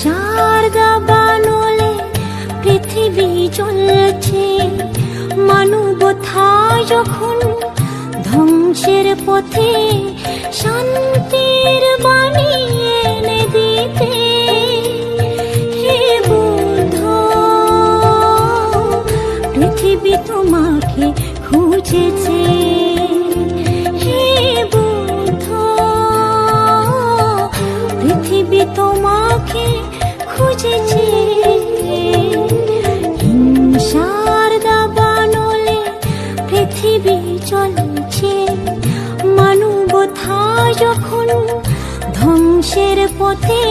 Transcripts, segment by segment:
হিংসার দাবানলে পৃথিবী চলছে মানবতা যখন ধ্বংসের পথে শান্তির বাণী এনে দিতে, হে বুদ্ধ, পৃথিবী তোমাকে খুঁজেছে। যখন ধ্বংসের পথে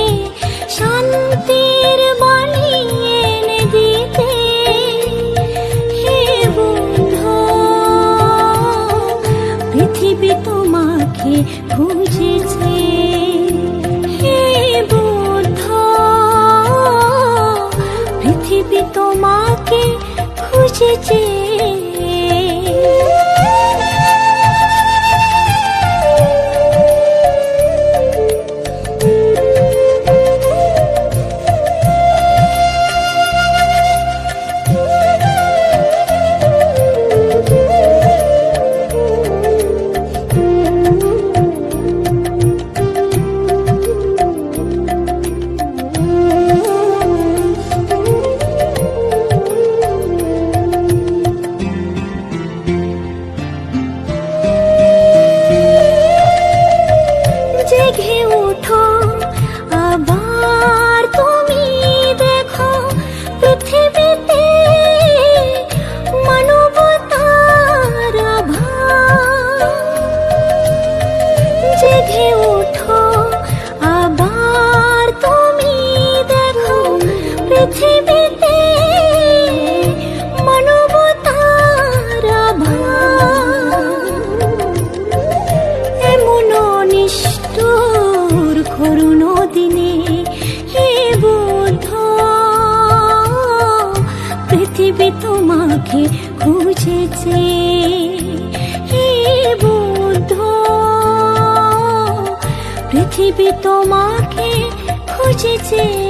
শান্তির বাণী এনে দিতে, হে বন্ধু, পৃথিবী তোমাকে খুঁজেছে, হে বুদ্ধ পৃথিবী তোমাকে খুঁজেছে। 托。করুণ দিনে হে বুদ্ধ পৃথিবী তোমাকে খুঁজেছে। হে বুদ্ধ পৃথিবী তোমাকে খুঁজেছে।